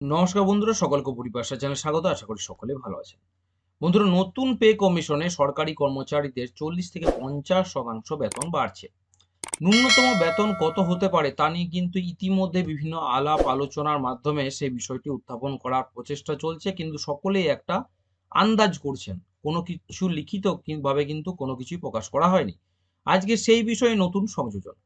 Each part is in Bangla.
নমস্কার বন্ধুরা, সকলকে পরিভাষা চ্যানেল স্বাগত, আশা করি সকলে ভালো আছেন। বন্ধুরা, নতুন পে কমিশনে সরকারি কর্মচারীদের চল্লিশ থেকে পঞ্চাশ শতাংশ বেতন বাড়ছে। ন্যূনতম বেতন কত হতে পারে তা নিয়ে কিন্তু ইতিমধ্যে বিভিন্ন আলাপ আলোচনার মাধ্যমে সেই বিষয়টি উত্থাপন করার প্রচেষ্টা চলছে, কিন্তু সকলেই একটা আন্দাজ করছেন। কোনো কিছু লিখিত ভাবে কিন্তু কোনো কিছুই প্রকাশ করা হয়নি। আজকে সেই বিষয়ে নতুন সংযোজন।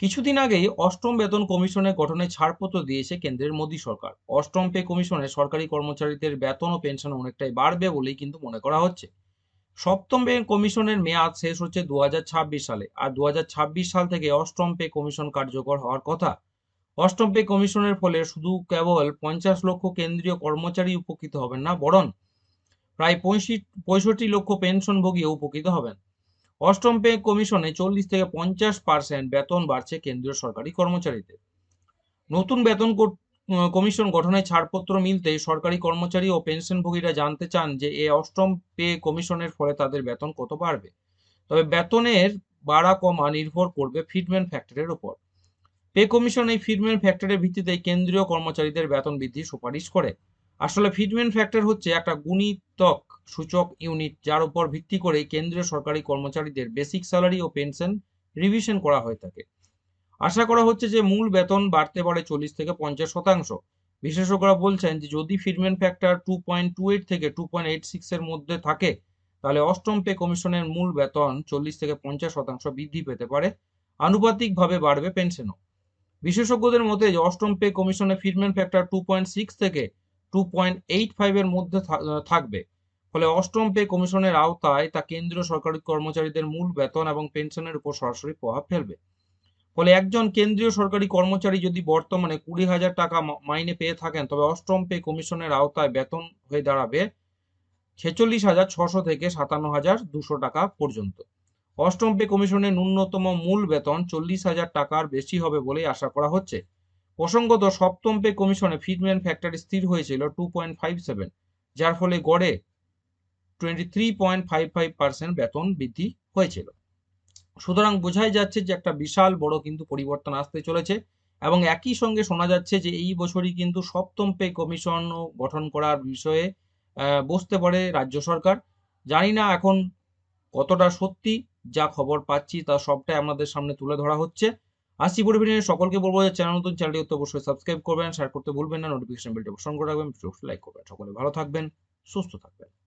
কিছুদিন আগেই অষ্টম বেতন কমিশনের গঠনে ছাড়পত্র দিয়েছে কেন্দ্রের মোদী সরকার। অষ্টম পে কমিশনে সরকারি কর্মচারীদের বেতন ও পেনশন অনেকটাই বাড়বে বলেই কিন্তু মনে করা হচ্ছে। সপ্তম পে কমিশনের মেয়াদ শেষ হচ্ছে দু হাজার ছাব্বিশ সালে আর দু হাজার ছাব্বিশ সাল থেকে অষ্টম পে কমিশন কার্যকর হওয়ার কথা। অষ্টম পে কমিশনের ফলে শুধু কেবল পঞ্চাশ লক্ষ কেন্দ্রীয় কর্মচারী উপকৃত হবেন না, বরং প্রায় পঁয়ষট্টি লক্ষ পেনশনভোগীও উপকৃত হবেন। অষ্টম পে কমিশনে চল্লিশ থেকে পঞ্চাশ পার্সেন্ট বেতন বাড়ছে কেন্দ্রীয় সরকারি কর্মচারীদের নতুন বেতন কমিশন গঠনের ছাড়পত্র মিলতে সরকারি কর্মচারী ও পেনশনভোগীরা জানতে চান যে এ অষ্টম পে কমিশনের ফলে তাদের বেতন কত বাড়বে। তবে বেতনের বাড়া কমা নির্ভর করবে ফিটমেন্ট ফ্যাক্টরের উপর পে কমিশন এই ফিটমেন্ট ফ্যাক্টরের ভিত্তিতে কেন্দ্রীয় কর্মচারীদের বেতন বৃদ্ধির সুপারিশ করে। আসলে ফিটমেন্ট ফ্যাক্টর হচ্ছে একটা গুণিতক সূচক ইউনিট, যার উপর ভিত্তি করে কেন্দ্রীয় সরকারি কর্মচারীদের বেসিক স্যালারি ও পেনশন রিভিশন করা হয়ে থাকে। আশা করা হচ্ছে যে মূল বেতন বাড়তে পারে চল্লিশ থেকে পঞ্চাশ শতাংশ। বিশেষজ্ঞরা বলছেন যে যদি fitment factor two point two eight থেকে টু পয়েন্ট এইট সিক্স এর মধ্যে থাকে, তাহলে অষ্টম পে কমিশনের মূল বেতন চল্লিশ থেকে পঞ্চাশ শতাংশ বৃদ্ধি পেতে পারে। আনুপাতিকভাবে বাড়বে পেনশনও। বিশেষজ্ঞদের মতে যে অষ্টম পে কমিশনে fitment factor two point six থেকে টু পয়েন্ট এইট ফাইভের মধ্যে থাকবে। ফলে অষ্টম পে কমিশনের আওতায় তা কেন্দ্রীয় সরকারি কর্মচারীদের মূল বেতন এবং পেনশনের উপর সরাসরি প্রভাব ফেলবে। ফলে একজন কেন্দ্রীয় সরকারি কর্মচারী যদি বর্তমানে কুড়ি হাজার টাকা মাইনে পেয়ে থাকেন, তবে অষ্টম পে কমিশনের আওতায় বেতন হয়ে দাঁড়াবে ছেচল্লিশ হাজার ছশো থেকে সাতান্ন হাজার দুশো টাকা পর্যন্ত। অষ্টম পে কমিশনের ন্যূনতম মূল বেতন চল্লিশ হাজার টাকার বেশি হবে বলেই আশা করা হচ্ছে। প্রসঙ্গত সপ্তম পে কমিশনে ফিটমেন্ট ফ্যাক্টর স্থির হয়েছিল টু পয়েন্ট ফাইভ সেভেন, যার ফলে গড়ে twenty three point five five percent বেতন বৃদ্ধি হয়েছিল। সুতরাং বোঝাই যাচ্ছে যে একটা বিশাল বড় কিন্তু পরিবর্তন আসতে চলেছে এবং একই সঙ্গে শোনা যাচ্ছে যে এই বছরই কিন্তু সপ্তম পে কমিশন গঠন করার বিষয়ে বসতে পারে রাজ্য সরকার। জানি না এখন কতটা সত্যি, যা খবর পাচ্ছি তা সবটাই আপনাদের সামনে তুলে ধরা হচ্ছে। আসছি পরিবেশনে সকলকে বলব যে চ্যানেল নতুন, চ্যানেলটি অবশ্যই সাবস্ক্রাইব করবেন শেয়ার করতে ভুলবেন না নোটিফিকেশন বেলটি করে রাখবেন লাইক করবেন, সকলে ভালো থাকবেন, সুস্থ থাকবেন।